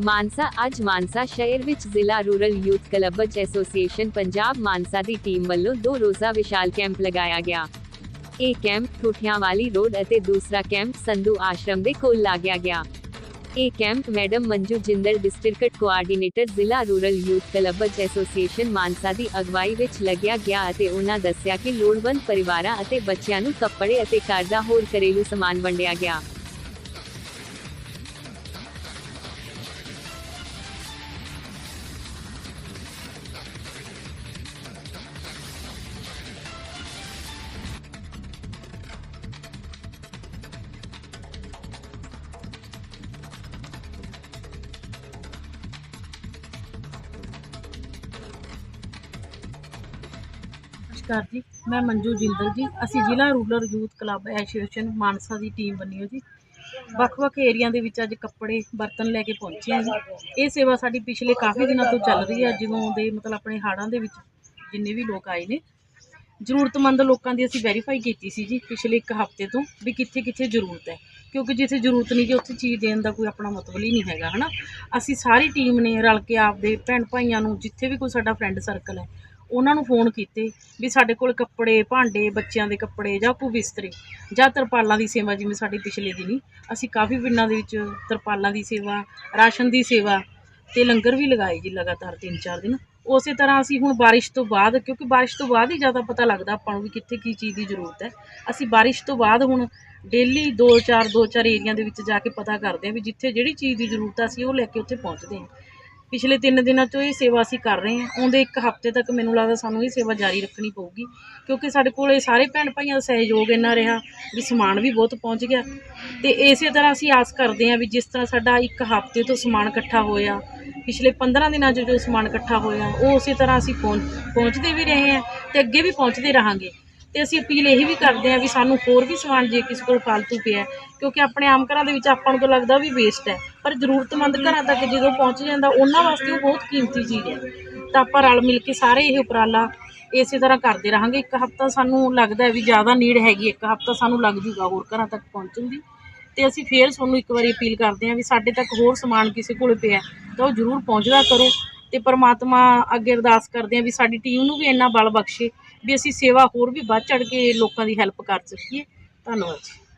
ਮਾਨਸਾ, ਅੱਜ ਮਾਨਸਾ ਸ਼ਹਿਰ ਵਿੱਚ ਜ਼ਿਲ੍ਹਾ rural youth clubs association Punjab Mansa ਦੀ ਟੀਮ ਵੱਲੋਂ ਦੋ ਰੋਜ਼ਾ ਵਿਸ਼ਾਲ ਕੈਂਪ ਲਗਾਇਆ ਗਿਆ। ਇਹ ਕੈਂਪ ਠੂਠਿਆਂ ਵਾਲੀ ਰੋਡ ਅਤੇ ਦੂਸਰਾ ਕੈਂਪ ਸੰਧੂ ਆਸ਼ਰਮ ਦੇ ਕੋਲ ਲਾਗਿਆ ਗਿਆ। ਇਹ camp madam Manju Jindal, district coordinator, ਜ਼ਿਲ੍ਹਾ rural youth clubs association Mansa ਦੀ ਅਗਵਾਈ ਵਿੱਚ ਲੱਗਿਆ ਗਿਆ ਅਤੇ ਉਹਨਾਂ ਦੱਸਿਆ ਕਿ ਲੋੜਵੰਦ ਪਰਿਵਾਰਾਂ ਅਤੇ ਬੱਚਿਆਂ ਨੂੰ ਕੱਪੜੇ ਅਤੇ ਘਰ ਦਾ ਹੋਰ ਘਰੇਲੂ ਸਮਾਨ ਵੰਡਿਆ ਗਿਆ। ਨਮਸਕਾਰ ਜੀ। ਮੈਂ ਮੰਜੂ ਜਿੰਦਲ ਜੀ। ਅਸੀਂ ਜ਼ਿਲ੍ਹਾ rural youth club association Mansa ਦੀ ਟੀਮ ਬਣੀ ਹੋ ਜੀ। ਵੱਖ-ਵੱਖ ਏਰੀਆ ਦੇ ਵਿੱਚ ਅੱਜ ਕੱਪੜੇ ਬਰਤਨ ਲੈ ਕੇ ਪਹੁੰਚੇ ਹਾਂ ਜੀ। ਇਹ ਸੇਵਾ ਸਾਡੀ ਪਿਛਲੇ ਕਾਫੀ ਦਿਨਾਂ ਤੋਂ ਚੱਲ ਰਹੀ ਹੈ। ਜਦੋਂ ਦੇ ਮਤਲਬ ਆਪਣੇ ਹਾੜਾਂ ਦੇ ਵਿੱਚ ਜਿੰਨੇ ਵੀ ਲੋਕ ਆਏ ਨੇ। ਜ਼ਰੂਰਤਮੰਦ ਲੋਕਾਂ ਦੀ ਅਸੀਂ ਵੈਰੀਫਾਈ ਕੀਤੀ ਸੀ ਜੀ ਪਿਛਲੇ ਇੱਕ ਹਫ਼ਤੇ ਤੋਂ ਵੀ ਕਿੱਥੇ ਕਿੱਥੇ ਜ਼ਰੂਰਤ ਹੈ। ਕਿਉਂਕਿ ਜਿੱਥੇ ਜ਼ਰੂਰਤ ਨਹੀਂ ਜੀ ਉੱਥੇ ਚੀਜ਼ ਦੇਣ ਦਾ ਕੋਈ ਆਪਣਾ ਮਤਲਬ ਹੀ ਨਹੀਂ ਹੈਗਾ, ਹਨਾ। ਅਸੀਂ ਸਾਰੀ ਟੀਮ ਨੇ ਰਲ ਕੇ ਆਪਦੇ ਭੈਣ ਭਾਈਆਂ ਨੂੰ ਜਿੱਥੇ ਵੀ ਕੋਈ ਸਾਡਾ ਫਰੈਂਡ ਸਰਕਲ ਹੈ ਉਹਨਾਂ ਨੂੰ ਫੋਨ ਕੀਤੇ ਵੀ ਸਾਡੇ ਕੋਲ ਕੱਪੜੇ, ਭਾਂਡੇ, ਬੱਚਿਆਂ ਦੇ ਕੱਪੜੇ ਜਾਂ ਕੋਈ ਬਿਸਤਰੇ ਜਾਂ ਤਰਪਾਲਾਂ ਦੀ ਸੇਵਾ ਜਿਵੇਂ ਸਾਡੀ ਪਿਛਲੇ ਦਿਨੀ ਅਸੀਂ ਕਾਫੀ ਪਿੰਡਾਂ ਦੇ ਵਿੱਚ ਤਰਪਾਲਾਂ ਦੀ ਸੇਵਾ, ਰਾਸ਼ਨ ਦੀ ਸੇਵਾ ਤੇ ਲੰਗਰ ਵੀ ਲਗਾਏ ਜੀ ਲਗਾਤਾਰ 3-4 ਦਿਨ। ਉਸੇ ਤਰ੍ਹਾਂ ਅਸੀਂ ਹੁਣ ਬਾਰਿਸ਼ ਤੋਂ ਬਾਅਦ ਕਿਉਂਕਿ ਬਾਰਿਸ਼ ਤੋਂ ਬਾਅਦ ਹੀ ਜ਼ਿਆਦਾ ਪਤਾ ਲੱਗਦਾ ਆਪਾਂ ਨੂੰ ਵੀ ਕਿੱਥੇ ਕੀ ਚੀਜ਼ ਦੀ ਜ਼ਰੂਰਤ ਹੈ। ਅਸੀਂ ਬਾਰਿਸ਼ ਤੋਂ ਬਾਅਦ ਹੁਣ ਡੇਲੀ 2-4 2-4 ਏਰੀਆ ਦੇ ਵਿੱਚ ਜਾ ਕੇ ਪਤਾ ਕਰਦੇ ਹਾਂ ਵੀ ਜਿੱਥੇ ਜਿਹੜੀ ਚੀਜ਼ ਦੀ ਜ਼ਰੂਰਤ ਆ ਅਸੀਂ ਉਹ ਲੈ ਕੇ ਉੱਥੇ ਪਹੁੰਚਦੇ ਹਾਂ। ਪਿਛਲੇ 3 ਦਿਨਾਂ ਤੋਂ ਇਹ ਸੇਵਾ ਅਸੀਂ ਕਰ ਰਹੇ ਹਾਂ। ਆਉਂਦੇ ਇੱਕ ਹਫ਼ਤੇ ਤੱਕ ਮੈਨੂੰ ਲੱਗਦਾ ਸਾਨੂੰ ਇਹ ਸੇਵਾ ਜਾਰੀ ਰੱਖਣੀ ਪਊਗੀ, ਕਿਉਂਕਿ ਸਾਡੇ ਕੋਲ ਇਹ ਸਾਰੇ ਭੈਣ ਭਾਈਆਂ ਦਾ ਸਹਿਯੋਗ ਇੰਨਾ ਰਿਹਾ ਵੀ ਸਮਾਨ ਵੀ ਬਹੁਤ ਪਹੁੰਚ ਗਿਆ। ਤੇ ਇਸੇ ਤਰ੍ਹਾਂ ਅਸੀਂ ਆਸ ਕਰਦੇ ਹਾਂ ਵੀ ਜਿਸ ਤਰ੍ਹਾਂ ਸਾਡਾ ਇੱਕ ਹਫ਼ਤੇ ਤੋਂ ਸਮਾਨ ਇਕੱਠਾ ਹੋਇਆ, ਪਿਛਲੇ 15 ਦਿਨਾਂ 'ਚ ਜੋ ਸਮਾਨ ਇਕੱਠਾ ਹੋਇਆ, ਉਹ ਉਸੇ ਤਰ੍ਹਾਂ ਅਸੀਂ ਪਹੁੰਚ, ਪਹੁੰਚਦੇ ਵੀ ਰਹੇ ਹਾਂ ਤੇ ਅੱਗੇ ਵੀ ਪਹੁੰਚਦੇ ਰਹਾਂਗੇ। ਤੇ ਅਸੀਂ ਅਪੀਲ ਇਹ ਵੀ ਕਰਦੇ ਹਾਂ ਵੀ ਸਾਨੂੰ ਹੋਰ ਵੀ ਸਮਾਨ ਜੇ ਕਿਸੇ ਕੋਲ ਫालतू ਪਿਆ ਕਿਉਂਕਿ ਆਪਣੇ ਆਮ ਘਰਾਂ ਦੇ ਵਿੱਚ ਆਪਾਂ ਨੂੰ ਤਾਂ ਲੱਗਦਾ ਵੀ ਵੇਸਟ ਹੈ, ਪਰ ਜ਼ਰੂਰਤਮੰਦ ਘਰਾਂ ਤੱਕ ਜਦੋਂ ਪਹੁੰਚ ਜਾਂਦਾ, ਉਹਨਾਂ ਵਾਸਤੇ ਉਹ ਬਹੁਤ ਕੀਮਤੀ ਚੀਜ਼ ਹੈ। ਤਾਂ ਆਪਾਂ ਰਲ ਮਿਲ ਕੇ ਸਾਰੇ ਇਹ ਉਪਰਾਲਾ ਇਸੇ ਤਰ੍ਹਾਂ ਕਰਦੇ ਰਹਾਂਗੇ। ਇੱਕ ਹਫ਼ਤਾ ਸਾਨੂੰ ਲੱਗਦਾ ਵੀ ਜ਼ਿਆਦਾ ਨੀਡ ਹੈਗੀ, ਇੱਕ ਹਫ਼ਤਾ ਸਾਨੂੰ ਲੱਗ ਜੂਗਾ ਹੋਰ ਘਰਾਂ ਤੱਕ ਪਹੁੰਚਣ ਦੀ। ਤੇ ਅਸੀਂ ਫੇਰ ਤੁਹਾਨੂੰ ਇੱਕ ਵਾਰੀ ਅਪੀਲ ਕਰਦੇ ਹਾਂ ਵੀ ਸਾਡੇ ਤੱਕ ਹੋਰ ਸਮਾਨ ਕਿਸੇ ਕੋਲ ਪਿਆ ਤਾਂ ਉਹ ਜ਼ਰੂਰ ਪਹੁੰਚਦਾ ਕਰੋ। ਤੇ ਪਰਮਾਤਮਾ ਅੱਗੇ ਅਰਦਾਸ ਕਰਦੇ ਹਾਂ ਵੀ ਸਾਡੀ ਟੀਮ ਨੂੰ ਵੀ ਇੰਨਾ ਬਲ ਬਖਸ਼ੇ ਵੀ ਅਸੀਂ ਸੇਵਾ ਹੋਰ ਵੀ ਵੱਧ ਚੜ ਕੇ ਲੋਕਾਂ ਦੀ ਹੈਲਪ ਕਰ ਸਕੀਏ। ਧੰਨਵਾਦ ਜੀ।